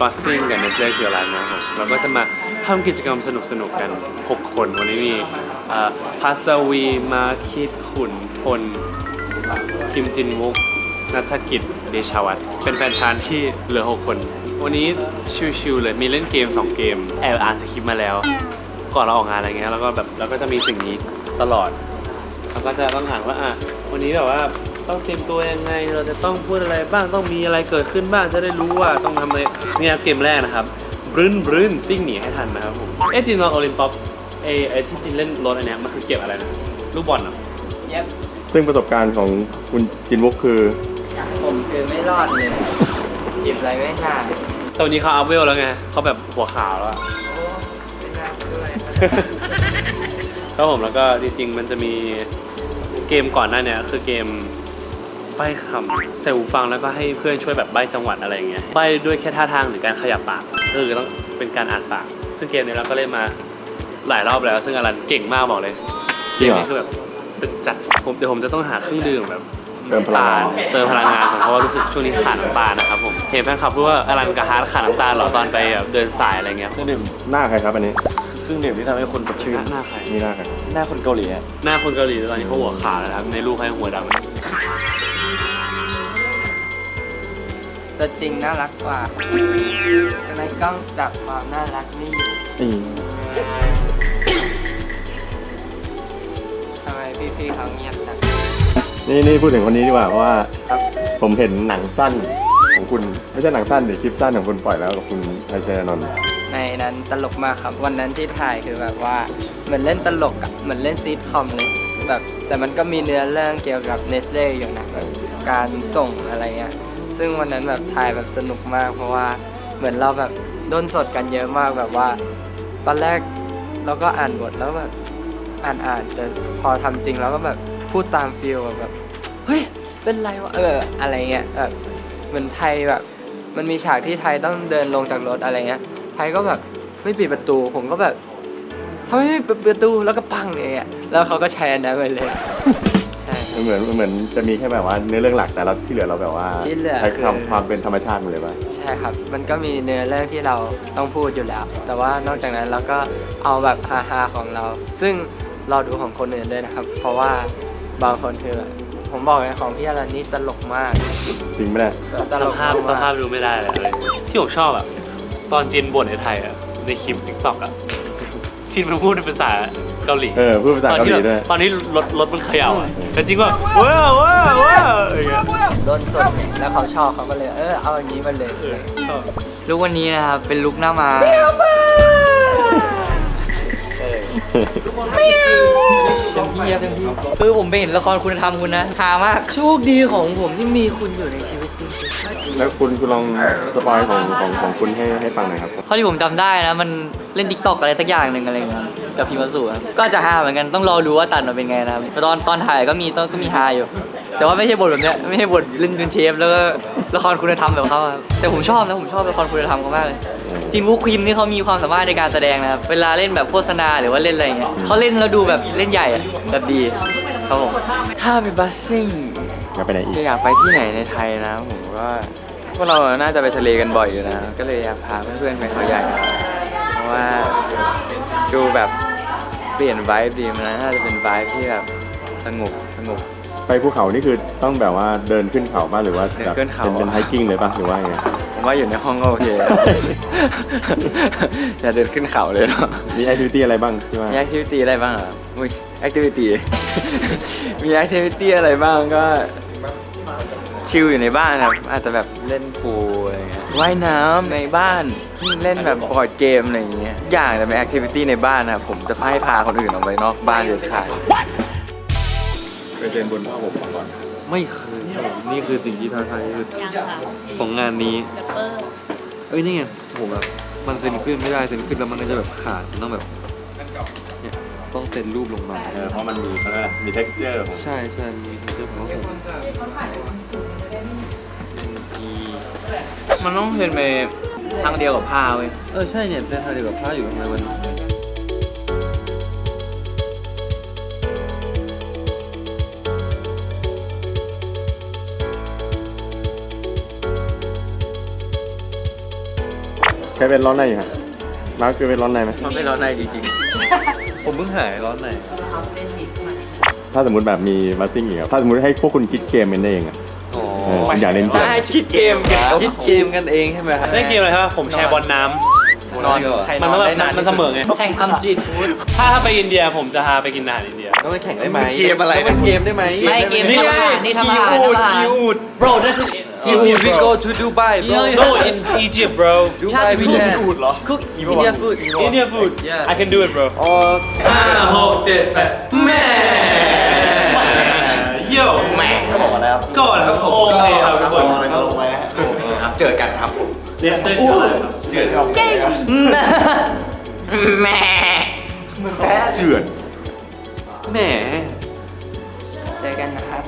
งาน Buzzing กับ Nestle k i o l a n นนะครับเราก็จะมาทำกิจกรรมสนุกๆกัน 6 คนวันนี้มีอ่อพัสวีมาคิดขุนพลคิมจินมุกนัฐกิจเดชาวัตเป็นแฟนชานที่เหลือ 6 คน วันนี้ชิวๆเลยมีเล่นเกม 2 เกม แอบอ่านสคริปต์มาแล้ว ก่อนเราออกงานอะไรเงี้ยแล้วก็แบบเราก็จะมีสิ่งนี้ตลอดเราก็จะต้องอ่านว่าอะวันนี้แบบว่า ต้องเตรียมตัวยังไง เราจะต้องพูดอะไรบ้างต้องมีอะไรเกิดขึ้นบ้างจะได้รู้ว่าต้องทำอะไรเนี่ยเกมแรกนะครับบรื้นบรื้นซิ่งหนีให้ทันนะครับผมเอ๊ะจริงๆโอลิมปิกไอ้ไอ้ที่จริงเล่นรถอันเนี้ยมันคือเก็บอะไรนะลูกบอลเหรอเย็บซึ่งประสบการณ์ของคุณจินวุกคือผมคือไม่รอดเลยหยิบอะไรไม่ได้แต่วันนี้เขาอัพเวลแล้วไงเขาแบบหัวขาวแล้วอะ โอ้ไม่น่าด้วยครับผมแล้วก็จริงๆมันจะมีเกมก่อนหน้าเนี้ยคือเกม ใบ้คำใส่หูฟังแล้วก็ให้เพื่อนช่วยแบบใบ้จังหวัดอะไรอย่างเงี้ยใบ้ด้วยแค่ท่าทางหรือการขยับปากก็คือต้องเป็นการอ่านปาก ซึ่งเกมนี้เราก็เล่นมาหลายรอบแล้ว ซึ่งอลันเก่งมากบอกเลยจริงเหรอนี้คือแบบตึกจัดผมเดี๋ยวผมจะต้องหาเครื่องดื่มแบบเติมพลังงาน เติมพลังงานผมเพราะว่ารู้สึกช่วงนี้ขาดน้ำตาลนะครับผมเห็นแฟนคลับพูดว่าอลันกับฮาร์ดขาดน้ำตาลเหรอตอนไปแบบเดินสายอะไรเงี้ย เครื่องดื่มหน้าใครครับอันนี้เครื่องดื่มที่ทำให้คนสดชื่นหน้าหน้าใคร นี่หน้าใครหน้าคนเกาหลีอะหน้าคนเกาหลีตอนนี้เขาหัวขาวแล้วนะครับในรูปให้หัวดำ ตัวจริงน่ารักกว่าในกล้องจับความน่ารักนี่อยู่นี่ทำไมพี่ๆเขาเงียบจัง นี่นี่พูดถึงคนนี้ดีกว่าเพราะว่าผมเห็นหนังสั้นของคุณ ไม่ใช่หนังสั้นหรือคลิปสั้นของคุณปล่อยแล้วกับคุณไทยชัยนนท์ในนั้นตลกมากครับ วันนั้นที่ถ่ายคือแบบว่าเหมือนเล่นตลกอะเหมือนเล่นซีทคอมเลยแบบแต่มันก็มีเนื้อเรื่องเกี่ยวกับเนสเล่อยู่นะแบบการส่งอะไรเงี้ย ซึ่งวันนั้นแบบถ่ายแบบสนุกมาก เพราะว่าเหมือนเราแบบโดนสดกันเยอะมากแบบว่า ตอนแรกเราก็อ่านบทแล้วแบบอ่านอ่านแต่พอทำจริงเราก็แบบพูดตามฟีลแบบเฮ้ยเป็นไรวะเอออะไรเงี้ยแบบเหมือนไทยแบบ มันมีฉากที่ไทยต้องเดินลงจากรถอะไรเงี้ยไทยก็แบบไม่ปิดประตูผมก็แบบทำไมไม่ปิดประตูแล้วก็ปังเลยอะแล้วเขาก็แชร์นะไปเลย มันเหมือนมันเหมือนจะมีแค่แบบว่าเนื้อเรื่องหลักแต่เราที่เหลือเราแบบว่าที่เหลือใช้คือความความเป็นธรรมชาติหมดเลยป่ะใช่ครับ มันก็มีเนื้อเรื่องที่เราต้องพูดอยู่แล้ว แต่ว่านอกจากนั้นเราก็เอาแบบฮาๆของเรา ซึ่งเราดูของคนอื่นด้วยนะครับ เพราะว่าบางคนคือแบบผมบอกเลยของพี่อารันนี่ตลกมากจริงไหมเนี่ยตสลกภาพมกสภาพดูไม่ได้เลยเลยที่ผมชอบอะตอนจินบ่นในไทยอะในคลิปทิกตอกอะ จินมันพูดเป็นภาษาเกาหลีเออพูดภาษาตอนเกาหที่ลีแบบด้วยตอนนี้รถรถมันเขย่าอะแต่จริงว่าว้าวว้าวว้าวอย่างเงี้ยโดนสดแล้วเขาชอบเขาก็เลย เออเอาอันนี้มาเลยเออชอบลุกวันนี้นะครับเป็นลุกหน้ามาเต็ม ที่ครับเต็มที่คือผมไปเห็นละครคุณธรรมคุณนะหามากโชคดีของผมที่มีคุณอยู่ในชีวิตจริงแล้วคุณคุณลองสปอยของของของคุณให้ให้ฟังหน่อยครับเท่าที่ผมจำได้นะ มันเล่นทิกตอกอะไรสักอย่างหนึ่งอะไรเงี้ยกับพิมพ์สุครับก็จะฮาเหมือนกันต้องรอดูว่าตัดมาเป็นไงนะครับแต่ตอนตอนถ่ายก็มีต้องก็มีฮาอยู่ แต่ว่าไม่ใช่บทแบบเนี้ยไม่ใช่บทเล่นเป็นเชฟแล้วก็ละครคุณธรรมแบบเขาครับแต่ผมชอบนะผมชอบละครคุณธรรมเขามากเลยจินวูควิมนี่เขามีความสามารถในการแสดงนะครับเวลาเล่นแบบโฆษณาหรือว่าเล่นอะไรเงี้ยเขาเล่นแล้วดูแบบเล่นใหญ่อะแบบดีครับผมถ้าไปบัสซิ่งจะไปไหนอีกจะอยากไปที่ไหนในไทยนะผมก็พวกเราน่าจะไปทะเลกันบ่อยอยู่นะ ก็เลยอยากพาเพื่อนๆไปเขาใหญ่ครับเพราะว่าดูแบบเปลี่ยนไวบ์ดีมันน่าจะเป็นไวบ์ที่แบบสงบสงบไปภูเขานี่คือต้องแบบว่าเดินขึ้นเขาป่ะหรือว่าเดินแบบขึ้นเขาเป็นเป็นไฮกิ้งเลยป่ะหรือว่าไง ผมว่าอยู่ในห้องก็โอเคแล้วอย่าเดินขึ้นเขาเลยเนาะ มีแอคทิวิตี้อะไรบ้างที่ว่ามีแอคทิวิตี้อะไรบ้างอะอุ้ยแอคทิวิตี้ มีแอคทิวิตี้อะไรบ้างก็ชิลอยู่ในบ้านครับ อาจจะแบบเล่นพูลอะไรเงี้ย ว่ายน้ำในบ้าน เล่นแบบบอร์ดเกมอะไรอย่างเงี้ย อย่างจะเป็นแอคทิวิตี้ในบ้านนะครับผมจะให้พาคนอื่นออกไปนอกบ้านเด็ดขาด ไปเดินบนผ้าห่มมาก่อน ไม่เคยครับผมนี่คือสิ่งที่ท้าทายที่สุดของงานนี้เอ้ยนี่ไงผมแบบมันเซ็นขึ้นไม่ได้เซ็นขึ้นแล้วมันก็จะแบบขาดมันต้องแบบเนี่ยต้องเซ็นรูปลงมา เออเพราะมันมีเขาเรียกอะไรมี texture ของใช่ใช่มีเรื่องของผมมันต้องเซ็นไปทางเดียวกับผ้าเว้ยเออใช่เนี่ยเป็นทางเดียวกับผ้าอยู่ทำไมมัน เคยเป็นร้อนในอยู่ฮะมาร์คเคยเป็นร้อนในไหมมันไม่ร้อนในจริงผมเพิ่งหายร้อนในถ้าสมมติแบบมีมาซิ่งอีกอะถ้าสมมติให้พวกคุณคิดเกมกันเองอะอ๋อเอออยากเล่นๆเกมถ้าให้คิดเกมกันคิดเกมกันเองใช่ไหมครับเล่นเกมอะไรครับผมแชร์บอลน้นอนใครำนมันอนมันได้นานมันเสมอไง แข่งทำสตรีทฟู้ดถ้าถ้าไปอินเดียผมจะพาไปกินอาหารอินเดียก็ไม่แข่งได้ไหมเกมอะไรเป็นเกมได้ไหมไม่เกมนี่ทำไงอาหารนี่ทำอาหารคิวทำอาหารคิว bro that's in คิว we go to Dubai bro no in Egypt bro Dubai we can cook Indian food India food Yeah. I can do it bro อ๋อห้าหกเจ็ดแปดแม่เยี่ยวแม่ก่อนแล้วก่อนครับโอเคครับทุกคนครับเจอกันครับผมเรียนเต้นอยู่อะไรครับเจืดแม่เจือนแหมเจอกันนะครับ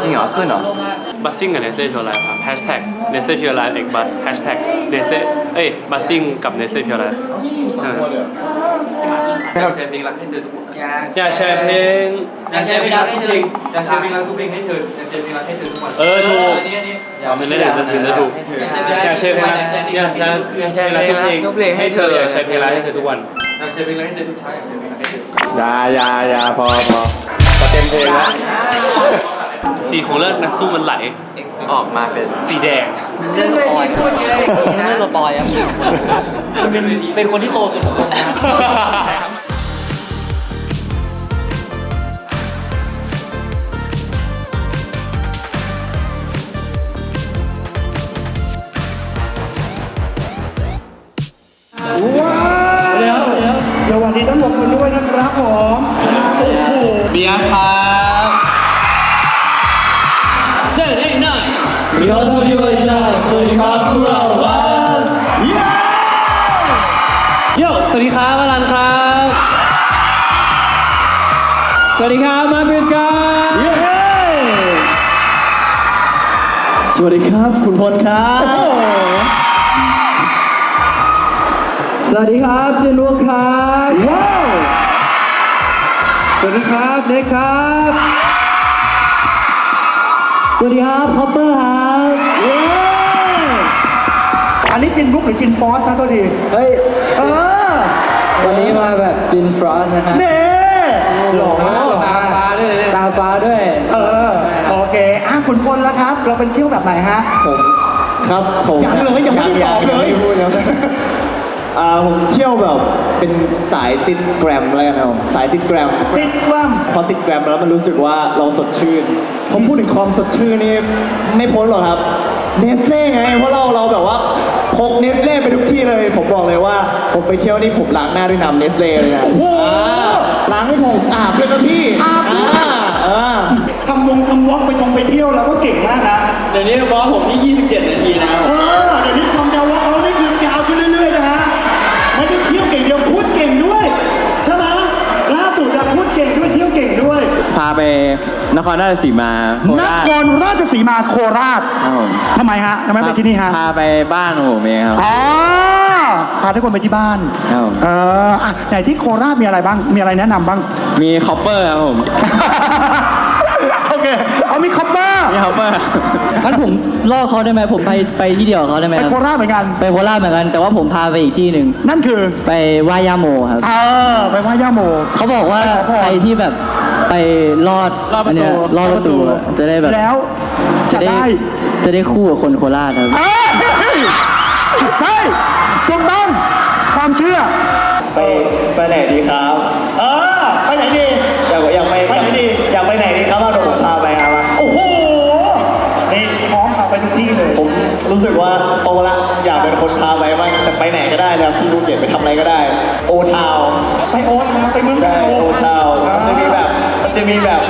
จริงเหรอ ขึ้นเหรอ บัสซิ่งกับเนสเล่พิวไลฟ์ครับแฮชแท็กเนสเล่พิวไลฟ์เอกบัสแฮชแท็กเนสเล่เอ้ยบัสซิ่งกับเนสเล่พิวไลฟ์ใช่อยากแชร์เพลงรักให้เธอทุกวันอยากแชร์เพลงอยากแชร์เพลงรักให้เธออยากแชร์เพลงรักทุกเพลงให้เธออยากแชร์เพลงรักให้เธอทุกวันเออถูกอันนี้อันนี้มันไม่ได้จะถึงจะถูกอยากแชร์เพลงรักอยากแชร์อยากแชร์เพลงรักทุกเพลงให้เธออยากแชร์เพลงรักให้เธอทุกวันอยากแชร์เพลงรักให้เธอทุกเช้าอยากแชร์เพลงรักให้เธออยาอยาอยาพอพอก็ เต็มเพลงแล้วสีของเลือดนักสู้มันไหล ออกมาเป็นสีแดงเรื่องสปอยเรื่องสปอยครับเป็นเป็นคนที่โตจนผมนะ วัสดีครับพวกเราวัสโยสวัสดีครับอลันครับ สวัสดีครับ มาร์คริสครับเย้สวัสดีครับ คุณพลครับ สวัสดีครับเจนวครับว้าวสวัสดีครับเด็กครับ สวัสดีครับคอปเปอร์ครับเย้ อันนี้จินบุ๊กหรือจินฟอสนะตัวทีเฮ้ย เออวันนี้มาแบบจินฟรอสนะฮะเน่หล่อมากหล่อตามากฟ้าด้วยตาฟ้าด้วย เออ โอเคอะคุณพลแล้วครับ เราเป็นเที่ยวแบบไหนฮะ ผมครับผมยังเลยยังไม่ได้ตอบเลยงไม่พูดยังไม่อ่าผมเที่ยวแบบเป็นสายติดแกรมอะไรกันครับผมสายติดแกรม ติดกล้ามพอติดแกรมแล้วมันรู้สึกว่าเราสดชื่นผมพูดถึงความสดชื่นนี่ไม่พ้นหรอกครับเนสเล่ไงเพราะเราเราแบบว่า พกเนสเล่ไปทุกที่เลย ผมบอกเลยว่า ผมไปเที่ยวนี่ผมล้างหน้าด้วยน้ำเนสเล่เลยนะโอ้โห อ่าล้างให้ผมอาบเลยครับพี่อาบด้วยอ่าอ่าทำวงทำวอล์กไปทงไปเที่ยวแล้วก็เก่งมากนะ เดี๋ยวนี้บอสผมนี่ 27 นาทีแล้วเออเดี๋ยวนี้ค พาไปนครราชสีมาโคนราชครราชสีมาโคราชครับผมทำไมฮะทำไมไปที่นี่ฮะพาไปบ้านของผมเองครับ อ๋อพาทุกคนไปที่บ้านครับผมเอออะไหนที่โคราชมีอะไรบ้างมีอะไรแนะนำบ้าง มีคอปเปอร์ครับผมโอเคเอามีคอปเปอร์มีคอปเปอร์ งั้นผมล่อเขาได้ไหมผมไปไปที่เดียวกับเขาได้ไหมไปครับโคราชเหมือนกัน ไปโคราชเหมือนกัน แต่ว่าผมพาไปอีกที่หนึ่งนั่นคือ ไปไหว้ย่าโมครับ เออไปไหว้ย่าโม เขาบอกว่าไปขอพร ใครที่แบบ ไปลอดลอดประตู นเนี้ยลอดประตูอะจะได้แบบแล้วจะได้ จะได้คู่กับคนโคราชครับ เอ้ยใช่ถูกต้องความเชื่อ ไปไปไหนดีครับ เออ ไปไหนดี อยากอยากไปไปไหนดี อยากไปไหนดีครับเอาเดี๋ยวผมพาไปครับมาโอ้โหนี่พร้อมพาไปทุกที่เลย ผมรู้สึกว่าโตละอยากเป็นคนพาไปบ้างแต่ไปไหนก็ได้นะครับที่ภูเก็ตไปทำอะไรก็ได้ โอทาวไปโอ๊ตนะไปเมืองใช่โอทา มันจะมีแบบ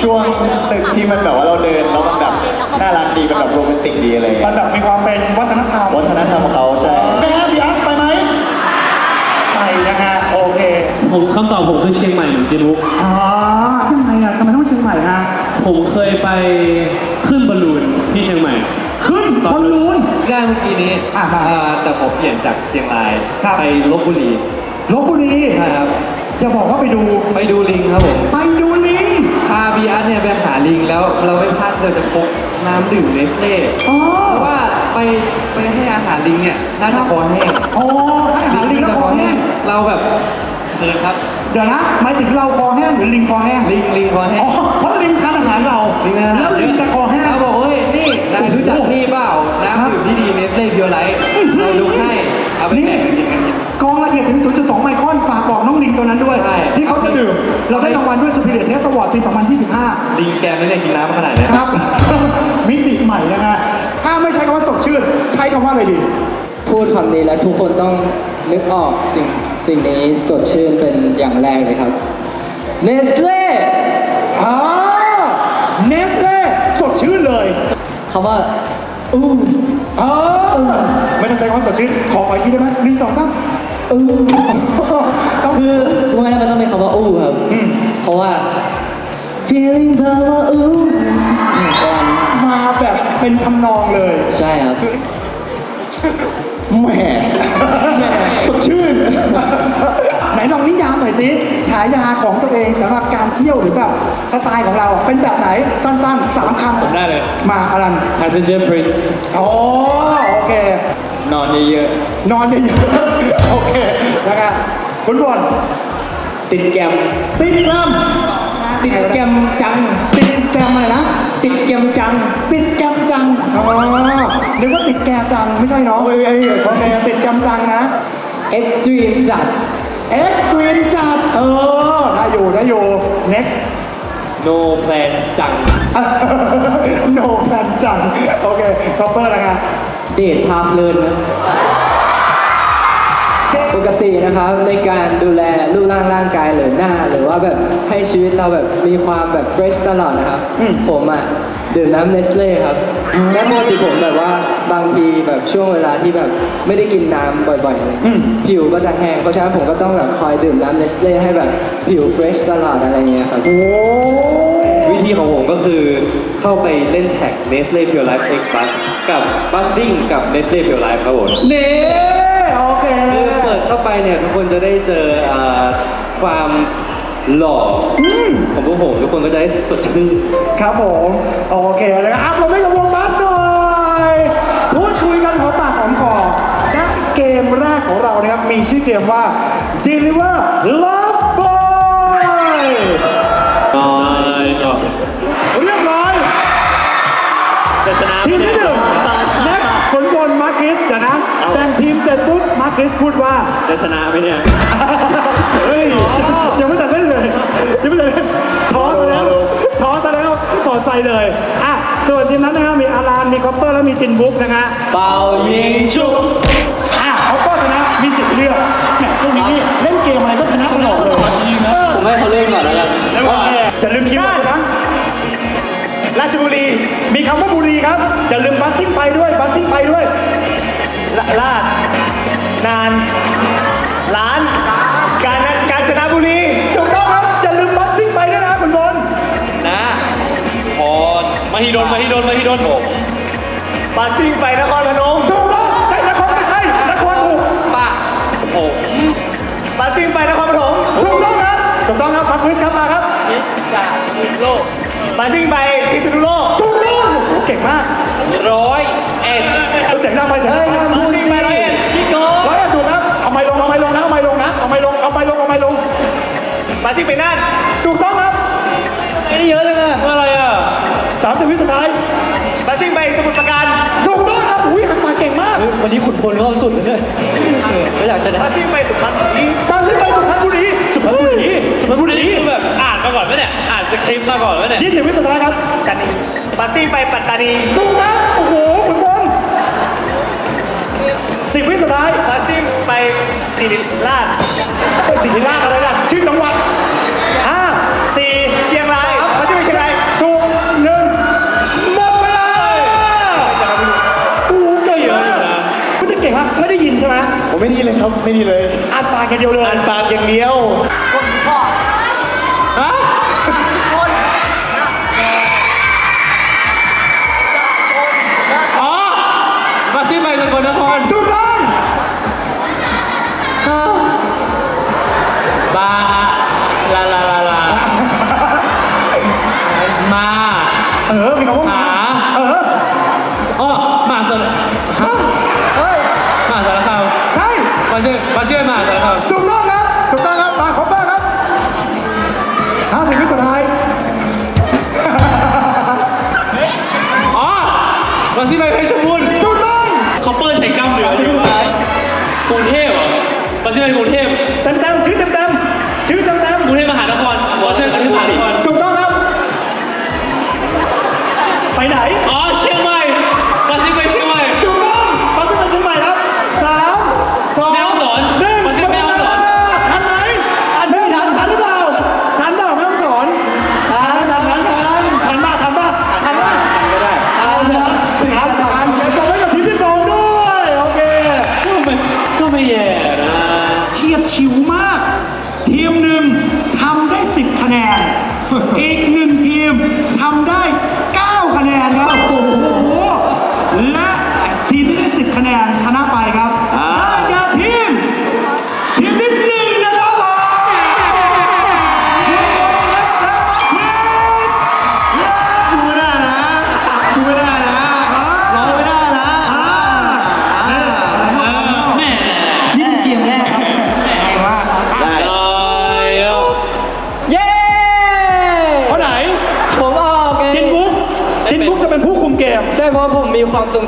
ช่วงตึกที่มันแบบว่าเราเดินแล้วมันแบบน่ารักดีเป็นแบบโรแมนติกดีอะไรอย่างมัเงี้นยแบบมีความเป็นวัฒนธรรมวัฒนธรรมเขาใช่ไปฮะบีอัสไปไหมไปนะฮะโอเคผมคำตอบผมคือเชียงใหม่เหมือนเจนุกอ๋อทำไมอะทำไมต้องเชียงใหม่ฮะผมเคยไปขึ้นบอลลูนที่เชียงใหม่ ขึ้นบอลลูนได้เมื่อกี้นี้อะมาเอ่อแต่ขอเปลี่ยนจากเชียงรายครับ ไปลบบุรีลบบุรีใช่ครับ จะบอกว่าไปดูไปดูลิงครับผม ไปดูลิง พาบีอาร์เนี่ยไปหาลิงแล้วเราไม่พลาดเราจะพกน้ำดื่มเนสเล่อ๋อ เพราะว่าไปไปให้อาหารลิงเนี่ยน่าจะคอแห้งอ๋อให้อาหารลิงแล้วคอแห้งเราแบบเชิญครับ เดี๋ยวนะหมายถึงเราคอแห้งหรือลิงคอแห้งลิงลิงคอแห้งอ๋อเพราะลิงทานอาหารเราลิงนะแล้วลิงจะคอแห้งเราบอกเฮ้ยนี่นายรู้จักนี่เปล่าครับน้ำดื่มที่ดีเนสเล่เพียวไลท์เรายกให้เอาไปนี่แบ่งกั เอียดถึง 0.2 ไมครอนฝากบอกน้องลิงตัวนั้นด้วย ใช่ ที่เขาจะดื่ม เราได้รางวัลด้วย Superior Taste Award ปี 2025 ลิงแกมไม่ได้กินน้ำขนาดนี้ครับ มิติใหม่นะฮะถ้าไม่ใช้คำว่าสดชื่น ใช้คำว่าอะไรดี พูดคำนี้แล้วทุกคนต้องนึกออกสิ่งสิ่งนี้สดชื่นเป็นอย่างแรกเลยครับ เนสเล่อ่าเนสเล่สดชื่นเลยคำว่าอืออ่าไม่ต้องใช้คำว่าสดชื่น ขอขออีกทีได้ไหมหนึ่งสองสาม อือต้องคือรู้ไหมนะมันต้องเป็นคำว่าอู้ครับ อืมเพราะว่า feeling แบบว่าอู้อืมประมาณนั้นมาแบบเป็นทำนองเลย ใช่ครับแหมแหมสดชื่น ไหนลองนิยามหน่อยสิฉายาของตัวเองสำหรับการเที่ยวหรือแบบสไตล์ของเราเป็นแบบไหนสั้นๆสามคำผมได้เลย มาอลัน Passenger Prince โอ้โอเคนอนเยอะนอนเยอะๆโอเคนะครับคุณบอลๆติดแกมติดแกรมติดแกมจัง ติดแกรมอะไรนะ ติดแกมจัง ติดแกรมจัง อ๋อนึกว่าติดแกจังไม่ใช่เนาะโอเคติดแกรมจังนะ extreme จัด เอ็กซ์ตรีมจัด เออ ได้อยู่ ได้อยู่ next No plan จัง no plan จัง โอเคคอปเปอร์นะครับเดทพาเพลินนะ ปกตินะครับในการดูแลรูปร่างร่างกายหรือหน้า หรือว่าแบบให้ชีวิตเราแบบมีความแบบเฟรชตลอดนะครับอืมผมอะ ดื่มน้ำเนสเล่ครับ แม้ปกติผมแบบว่าบางทีแบบช่วงเวลาที่แบบไม่ได้กินน้ำบ่อยๆอะไรอืม ผิวก็จะแห้งเพราะฉะนั้นผมก็ต้องแบบคอยดื่มน้ำเนสเล่ให้แบบผิวเฟรชตลอดอะไรเงี้ยครับ โอ้วิธีของผมก็คือเข้าไปเล่นแท็ก Nestle Pure Life X Plus กับ Buzzing กับ Nestle Pure Life ครับผมเน่โอเค คือเปิดเข้าไปเนี่ยทุกคนจะได้เจออ่าความ หล่ออของพวกผมทุกคนก็จะได้สดชื่นครับผมโอเคเลยครับเราไม่กับวงบัสหน่อยพูดคุยกันหอมปากหอมคอและเกมแรกของเรานะครับ มีชื่อเกมว่า Deliver Love Boy เรียบร้อยจะชนะทีมที่หนึ่งแน็กผลบอลมาร์คริสเดี๋ยวนะแบ่งทีมเสร็จปุ๊บมาร์ คริสพูดว่า จะชนะไหมเนี่ย เฮ้ยยังไม่ตัดเล่นเลยยังไม่ตัดเล่นท้อซะแล้วท้อซะแล้วถอดใจเลยอะส่วนทีมนั้นนะฮะมีอารานมีคอปเปอร์แล้วมีจินบุ๊กนะฮะเป่ายิงชุบอะคอปเปอร์ชนะมีสิทธิ์เลือกแหมช่วงนี้นี่เล่นเกมอะไรก็ชนะตลอดเลยเออผมให้เขาเล่นก่อนแล้วกันโอเคอย่าลืมคิดว่านะราชบุรีมีคำว่าบุรีครับอย่าลืมบัสซิ่งไปด้วยบัสซิ่งไปด้วยลาด นาน ร้าน การการจนบุรีถูกต้องครับ อย่าลืมบัสซิ่งไปด้วยนะคุณบอลนะพอมาฮิโดนมาฮิโดนมาฮิโดนผมปาซิ่งไปนครพนมถูกต้องใช่นครไม่ใช่นครถูกปะผมปาซิ่งไปนครปฐมถูกต้องครับถูกต้องครับพักคริสครับมาครับพิจาโลกปาซิ่งไปพิษณุโลกถูกต้องโอ้โหเก่งมากร้อยเอ็ดเอาเสียงดังไปเสียงดังไปปาซิ่งไปร้อย งเอาไม้ลงนะเอาไม้ลงนะเอาไม้ลงเอาไม้ลงเอาไม้ลงปาซิ่งไปน่านถูกต้องครับไม่ได้เยอะเลยนะอะไรอะ30วิสุดท้ายปาซิ่งไปสมุทรปราการถูกต้องครับอุ้ยหันมาเก่งมากวันนี้ขุนพลเขาสุดเลยเนี่ยก็อยากชนะปาซิ่งไปสุพรรณบุรีปาซิ่งไปสุพรรณบุรีสุพรรณบุรีสุพรรณบุรีคือแบบอ่านมาก่อนไหมเนี่ยอ่านสคริปต์มาก่อนไหมเนี่ย20วิสุดท้ายครับปัตตานีปาซิ่งไปปัตตานีถูกครับโอ้โหคุณบอล สิบวิสุดท้ายปาซิ่งไปสิริราชไปสิริราชอะไรล่ะ ชื่อจังหวัดห้าสี่เชียงรายปาซิ่งไปเชียงรายถูกหนึ่งหมดเวลาโอ้โหเก่งมากคุณจะเก่งมากไม่ได้ยินใช่ไหมผมไม่ดีเลยครับ ไม่ดีเลย อ่านปากอย่างเดียวเลย อ่านปากอย่างเดียว คุณถูกต้องคอปเปอร์ใช้กล้ามเนื้อชื่อสุดท้ายกรุงเทพเหรอมาซิเป็นกรุงเทพเต็มๆชื่อเต็มๆชื่อเต็มๆกรุงเทพมหานครหัวเส้นกรุงเทพมหานคร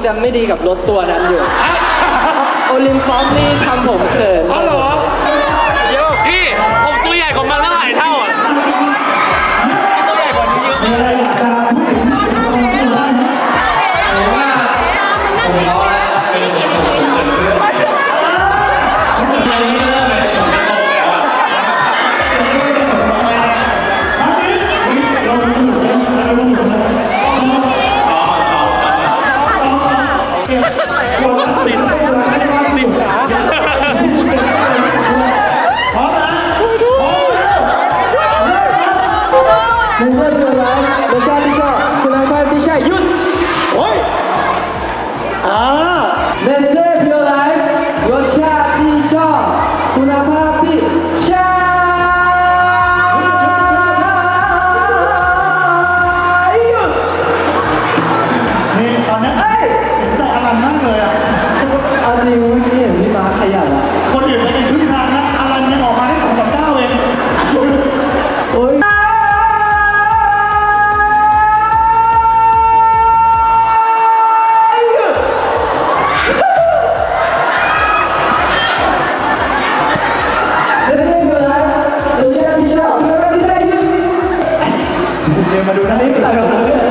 จะไม่ดีกับรถตัวนั้น เมาดูนะนี่เป็อะ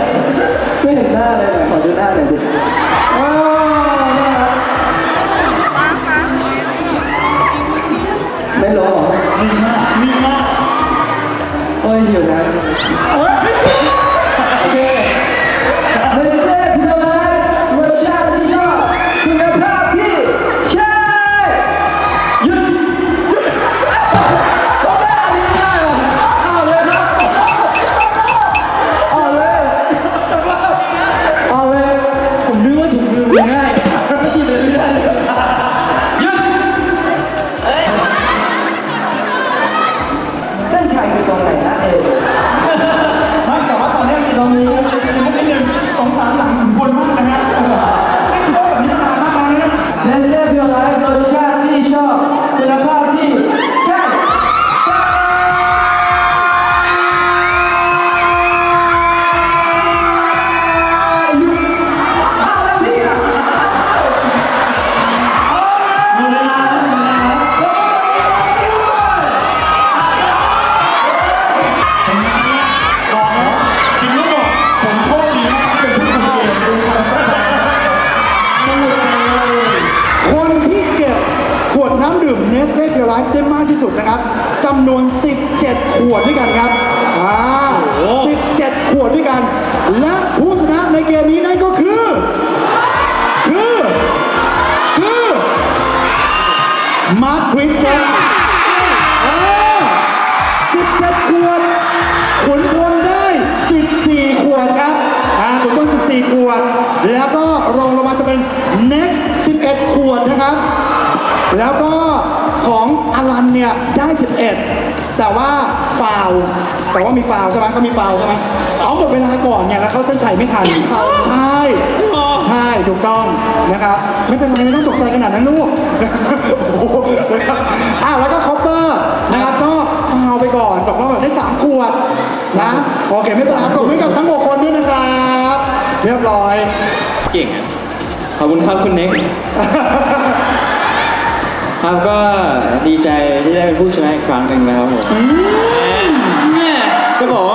มาร์คคริสครับเออสิบเจ็ดขวดขุนพลได้สิบสี่ขวดครับอ่าขุนพลสิบสี่ขวด แล้วก็รองลงมาจะเป็น next สิบเอ็ดขวดนะครับ แล้วก็ของอลันเนี่ยได้สิบเอ็ดแต่ว่าฟาวแต่ว่ามีฟาวใช่ไหมเขามีฟาวใช่ไหมเอาหมดเวลาก่อนเนี่ยแล้วเขาเส้นชัยไม่ทันใช่ ใช่ถูกต้องนะครับไม่เป็นไรไม่ต้องตกใจขนาดนั้นลูกโอ้โหนะครับอ้าวแล้วก็คอปเปอร์นะครับก็เอาไปก่อนตกรอบได้สามขวดนะโอเคไม่เป็นไรตบให้กับทั้งหกคนด้วยนะครับเรียบร้อยเก่งอะขอบคุณครับคุณเน็กครับก็ดีใจที่ได้เป็นผู้ชนะอีกครั้งหนึ่งนะครับผมจะบอกว่า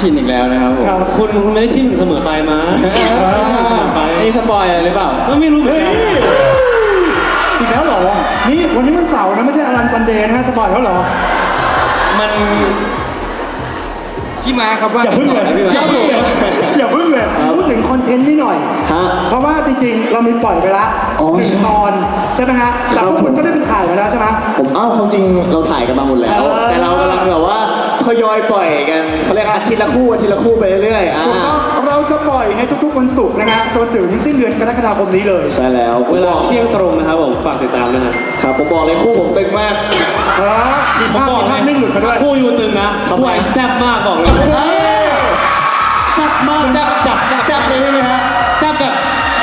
ชินอีกแล้วนะครับผมครับคุณคุณไม่ได้ที่หนึ่งเสมอไปมานี่สปอยอะไรหรือเปล่าไม่รู้เหมือนเฮ้ยกันอีกแล้วเหรอ นี่วันนี้มันเสาร์นะไม่ใช่อลันซันเดย์นะฮะสปอยแล้วเหรอ มันพี่มาครับว่าอย่าพึ่งเลยพี่อย่ามาพึ่งเลยอย่าพึ่งเลยพูดถึงคอนเทนต์นี่หน่อย ฮะ เพราะว่าจริงๆ เรามีปล่อยไปละอ๋อหนึ่งตอนใช่ไหมฮะแต่พวกคุณก็ได้ไปถ่ายไปแล้วใช่ไหม ผมเอ้าความจริงเราถ่ายกันมาหมดแล้ว เออแต่เรากำลังแบบว่า ทยอยปล่อยกันเขาเรียกอาทิตย์ละคู่อาทิตย์ละคู่ไปเรื่อยๆอ่าถูกต้องเราจะปล่อยในทุกๆวันศุกร์นะฮะจนถึงสิ้นเดือนกรกฎาคมนี้เลยใช่แล้วเวลาเที่ยงตรงนะครับผมฝากติดตามด้วยนะครับผมบอกเลยคู่ผมตึงมากเออมีภาพมีภาพนิ่งหลุดมาด้วยคู่ยูตึงนะทำไมคู่ไอ้แซ่บมากบอกเลยเฮ้ยแซ่บมากแซ่บจับแซ่บแซ่บเลยใช่ไหมฮะแซ่บแบบ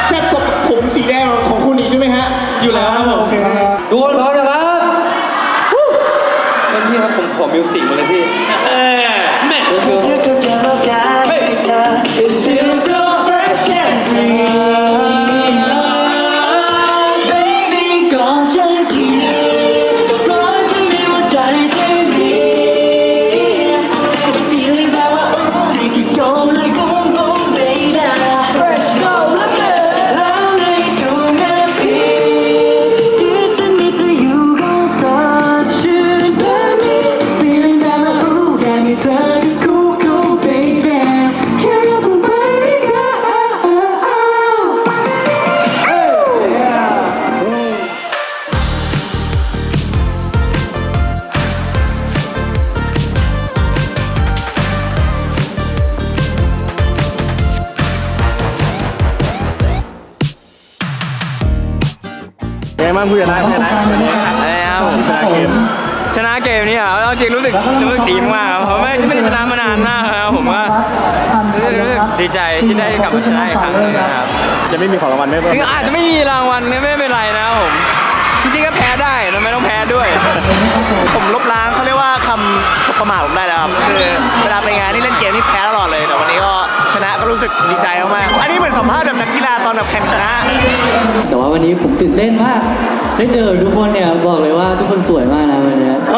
แซ่บกว่าผมสีแดงของคู่นี้ใช่ไหมฮะอยู่แล้วครับผมโอเคครับทุกคนพร้อมนะครับวู้เต็มที่ครับผมขอมิวสิกมาเลยพี่ ยังไงบ้างผู้ชนะผู้ชนะอะไรนะครับผมชนะเกมชนะเกมนี้เหรอเอาจริงรู้สึกรู้สึกดีมากครับเพราะไม่ไม่ได้ชนะมานานมากแล้วผมว่ารู้สึกรู้สึกดีใจที่ได้กลับมาชนะอีกครั้งหนึงนะครับจะไม่มีของรางวัลไม่เพิ่มถึงอาจจะไม่มีรางวัลเนี่ยไม่เป็นไรนะครับผมจริงๆก็แพ้ได้นะไม่ต้องแพ้ด้วย ผมลบล้างเขาเรียกว่าคำสบประมาทผมได้แล้วครับคือเวลาไปงานนี่เล่นเกมนี่แพ้ตลอดเลยแต่วันนี้ก็ช นะก็รู้สึกดีใจมากๆอันนี้เหมือนสัมภาษณ์แบบนักกีฬาตอนแบบแข่งชนะ แต่ว่าวันนี้ผมตื่นเต้นมาก ได้เจอทุกคนเนี่ยบอกเลยว่าทุกคนสวยมากนะวันนี้ เอ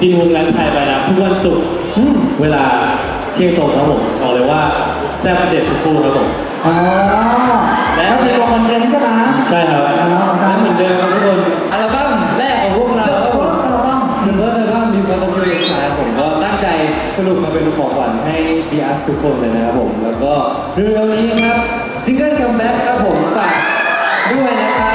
จีนวงแลนไทยไปนะทุกวันศุกร์เวลาเที่ยงตรงครับผมบอกเลยว่าแซ่บเด็ดทุกคู่ครับผม อ๋อแล้วมีตัวคอนเทนต์ใช่ไหมใช่ครับอ๋อครับเหมือนเดิมครับทุกคน อัลบั้มแรกของพวกเราครับผมหนึ่งว่าอัลบั้มมีความต้องการครับผมก็ตั้งใจสรุปมาเป็นของขวัญให้ดีอาร์ทุกคนเลยนะครับผม แล้วก็เร็วๆนี้ครับซิงเกิลคัมแบ็กครับผมฝากด้วยนะครับ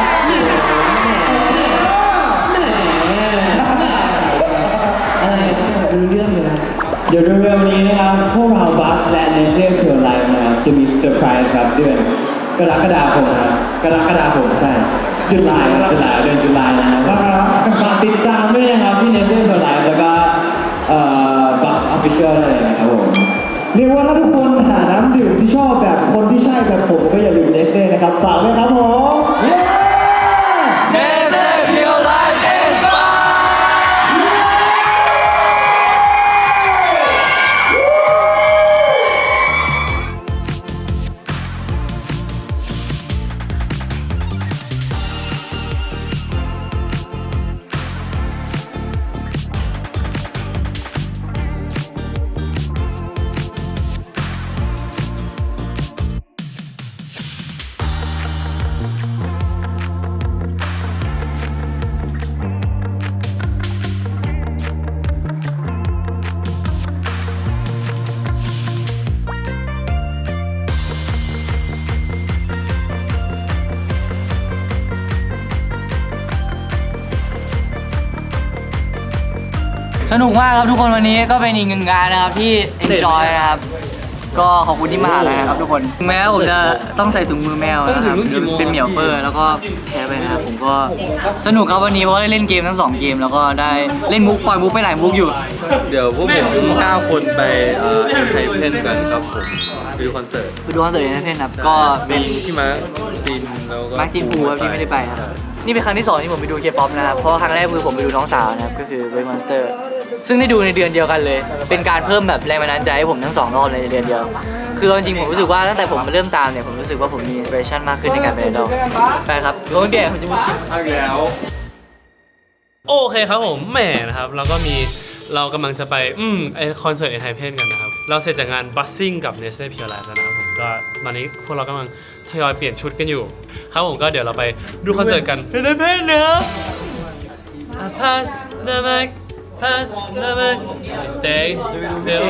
เดี๋ยวเร็วๆนี้นะครับพวกเราบัสและเนเธอร์เพียวไลฟ์นะครับจะมีเซอร์ไพรส์ครับเดือนกรกฎาคมนะครับกรกฎาคมใช่จุลายจุลายเดือนจุลายนะครับฝากติดตามด้วยนะครับที่เนเธอร์เพียวไลฟ์แล้วก็เอ่อบัสออฟฟิเชียลเลยนะครับผมเรียกว่าถ้าทุกคนหาน้ำดื่มที่ชอบแบบคนที่ใช่แบบผมก็อย่าลืมเนสเล่นะครับฝากด้วยครับผม มากครับทุกคนวันนี้ก็เป็นอีกหนึ่งงานนะครับที่ enjoy นะครับ ก็ขอบคุณที่มาหาแล้วนะครับทุกคนถึงแม้ผมจะต้องใส่ถุงมือแมวนะครับเป็นเหมียวเปอร์แล้วก็แพ้ไปนะครับผมก็สนุกครับวันนี้เพราะว่าได้เล่นเกมทั้งสองเกมแล้วก็ได้เล่นมุกปล่อยมุกไปหลายมุกอยู่ เดี๋ยวพวกผมห้าคนไปเอ่อเอ็นไทเพนกันครับผมไปดูคอนเสิร์ตไปดูคอนเสิร์ตในเพนครับก็เป็นพี่มาร์คจีนแล้วก็มาร์คจินภูครับที่ไม่ได้ไปครับนี่เป็นครั้งที่สองที่ผมไปดูเคป๊อปนะครับเพราะว่าครั้งแรกคือผมไปดูน้องสาวนะครับก็คือเวมอนสเตอร์ ซึ่งได้ดูในเดือนเดียวกันเลย เป็นการเพิ่มแบบแรงบันดาลใจให้ผมทั้งสองรอบเลยในเดือนเดียว คือเอาจริงๆผมรู้สึกว่าตั้งแต่ผมมาเริ่มตามเนี่ยผมรู้สึกว่าผมมีอินสปิเรชันมากขึ้นในการเป็นไอดอลไปครับโรงเดียผมจะพูดคิดโอเคครับผมแหมนะครับเราก็มีเรากำลังจะไปอืมไอคอนเสิร์ตเอ็นไทเพนกันนะครับ เราเสร็จจากงานบัสซิ่งกับเนสเล่พิอไลฟ์แล้วนะครับผมก็ตอนนี้พวกเรากำลังทยอยเปลี่ยนชุดกันอยู่ ครับผมก็เดี๋ยวเราไปดูคอนเสิร์ตกันเอ็นไทเพนนะครับ I pass the mic pass the mic stay still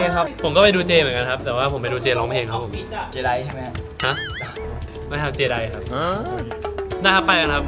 ผมก็ไปดูเจเหมือนกันครับ แต่ว่าผมไปดูเจร้องเพลงครับผม เจไดใช่ไหมฮะ ไม่ครับเจไดครับได้ครับไปกันครับ